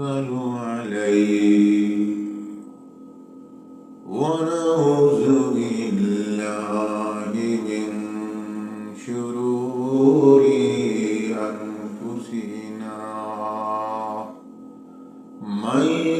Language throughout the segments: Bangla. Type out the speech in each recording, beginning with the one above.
ونتوكل عليه. ونعوذ بالله من شرور أنفسنا. من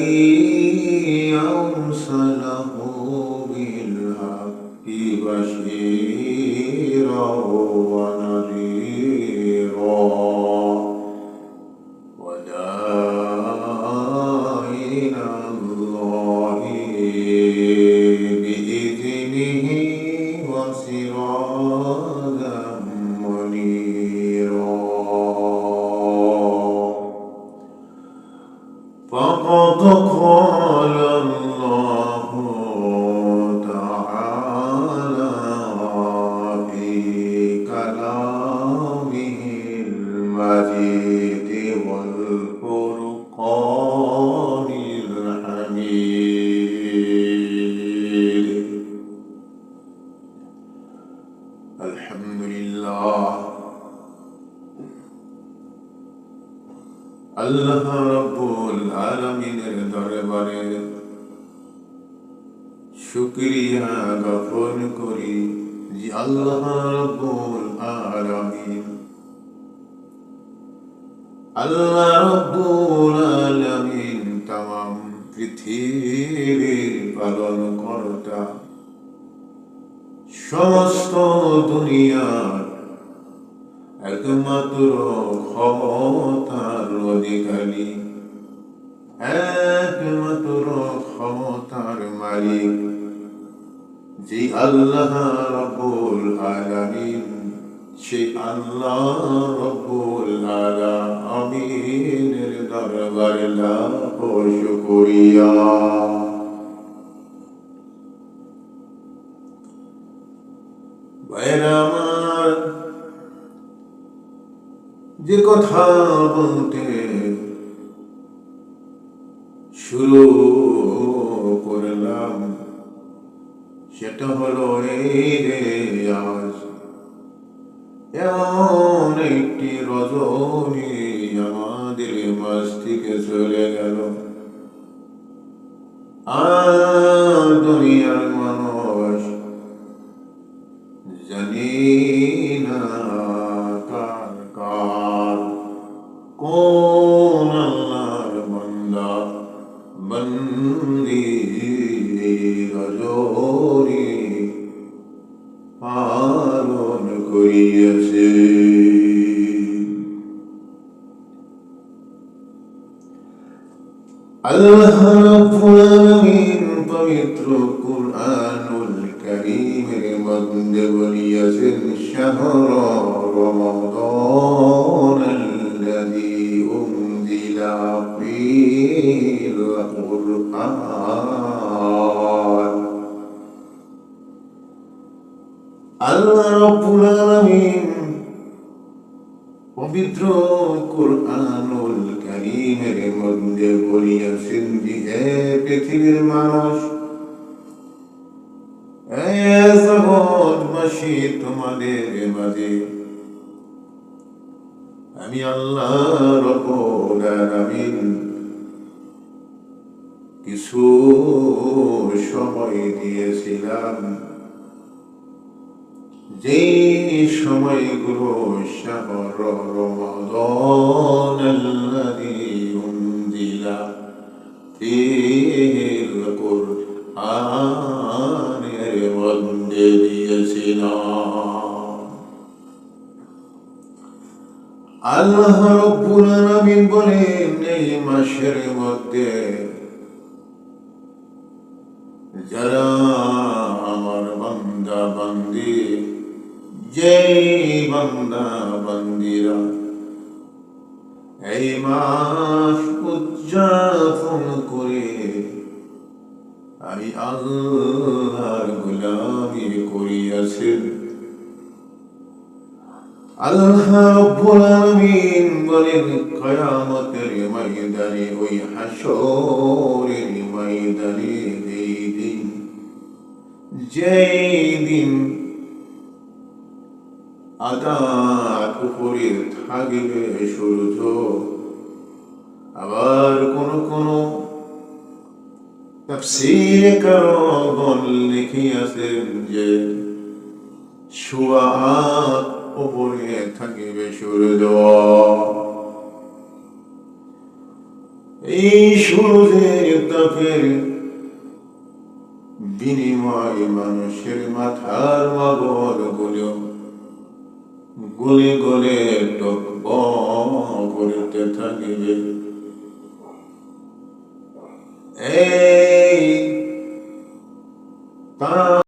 أرسله بالحق بشيرا ونذيرا وداعينا الله بإذنه وسراجا منيرا. فقد المجيد والفرقان الحميد الحمد لله আল্লাহ রব্বুল আলমিনের দরবারে শুক্রিয়া জ্ঞাপন করি যে আল্লাহ রব্বুল আলমিন সমস্ত দুনিয়ার একমাত্র ক্ষমতার অধিকারী, একমাত্র ক্ষমতার মালিক যে আল্লাহ রব্বুল আলামিন সে আল্লাহ রব্বুল ভাইরা আমার যে কথা বলতে শুরু করলাম সেটা হলো আজ এমন একটি রজনী আমাদের মাছ থেকে চলে গেল দুনিয়ার মানুষ জানি না কার কোন আল্লাহর বান্দা বন্দি আল্লাহ রাব্বুল আলামিন পবিত্র কুরআনুল কারীমের মধ্যে বলিয়াছেন শাহর রমাদান আল্লাযী উনজিলা ফীহিল কুরআন আল্লাহ রাব্বুল আলামিন পবিত্র কুরআনুল কারীমের মধ্যে বলিয়াছেন যে পৃথিবীর মানুষ। তোমাদের মাঝে। আমি আল্লাহ রব্বুল কিছু সময় দিয়েছিলাম। যে সময়গুলো শাহর রমাদান আল্লাহ রব্বুল আলামিন বলেন, এই মাসের মধ্যে যারা আমার বান্দা বান্দি যেই বান্দা বান্দিরা এই মাস উদযাপন করে, আমি আল্লাহর গোলামি করিয়াছেন। আল্লাহ রব্বুল আলামিন বলেন, কিয়ামতের ময়দানে ওই হাসরের ময়দানে যেই সূর্য, আবার কোন কোন তাফসীর কারণ লিখিয়াছেন যে সুয়াত উপরে থাকিবে সূর্য এই সূর্যের তাপের বিনিময় মানুষের মাথার মগরগুলো গলে গলে টক করতে থাকিবে এই